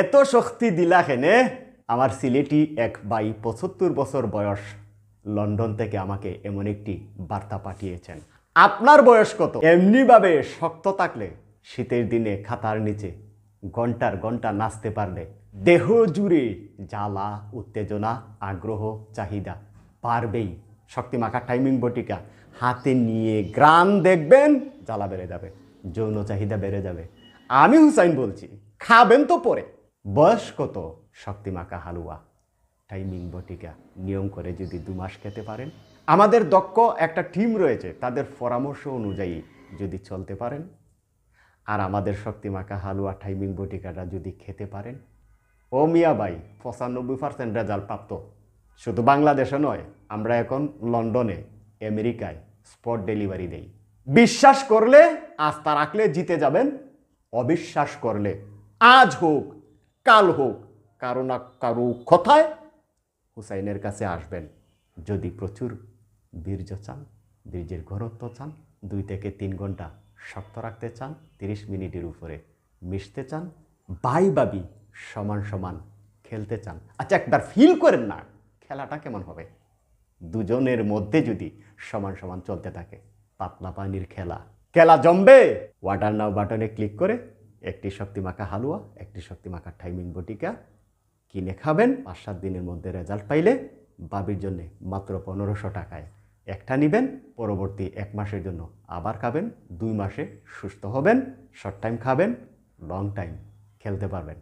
এত শক্তি দিলা হেনে আমার সিলেটি এক বাই পঁচাত্তর বছর বয়স লন্ডন থেকে আমাকে এমন একটি বার্তা পাঠিয়েছেন। আপনার বয়স কত? এমনিভাবে শক্ত থাকলে শীতের দিনে খাতার নিচে ঘণ্টার ঘণ্টা নাচতে পারলে দেহ জুড়ে জ্বালা, উত্তেজনা, আগ্রহ, চাহিদা পারবেই। শক্তিমাখা টাইমিং বটিকা। হাতে নিয়ে গ্রাম দেখবেন, জ্বালা বেড়ে যাবে, যৌন চাহিদা বেড়ে যাবে। আমি হুসাইন বলছি, খাবেন তো পরে। বয়স কত? শক্তিমাখা হালুয়া। টাইমিং বটিকা। নিয়ম করে যদি দু মাস খেতে পারেন। আমাদের দক্ষ একটা টিম রয়েছে, তাদের পরামর্শ অনুযায়ী যদি চলতে পারেন। আর আমাদের শক্তিমাখা হালুয়া টাইমিং বটিকাটা যদি খেতে পারেন। ও মিয়া ভাই, পঁচানব্বই পার্সেন্ট রেজাল্ট প্রাপ্ত। শুধু বাংলাদেশে নয়, আমরা এখন লন্ডনে, আমেরিকায় স্পট ডেলিভারি দেই। বিশ্বাস করলে, আস্থা রাখলে জিতে যাবেন। অবিশ্বাস করলে। আজ হোক কাল হোক কারও না কারও কথায় হুসাইনের কাছে আসবেন। যদি প্রচুর বীর্য চান, বীর্যের ঘনত্ব চান, দুই থেকে তিন ঘণ্টা শক্ত রাখতে চান, তিরিশ মিনিটের উপরে মিশতে চান, বাই বাবি সমান সমান খেলতে চান। আচ্ছা একবার ফিল করেন না, খেলাটা কেমন হবে? দুজনের মধ্যে যদি সমান সমান চলতে থাকে, পাতলা পানির খেলা। খেলা জমবে। ওয়াটার নাও বাটনে ক্লিক করে একটি শক্তি মাখা হালুয়া, একটি শক্তি শক্তিমাখা টাইমিং বটিকা। কিনে খাবেন পাঁচ সাত দিনের মধ্যে রেজাল্ট পাইলে বাবির জন্য মাত্র পনেরোশো টাকায়। একটা নেবেন, পরবর্তী এক মাসের জন্য আবার খাবেন, দুই মাসে সুস্থ হবেন, শর্ট টাইম খাবেন, লং টাইম খেলতে পারবেন।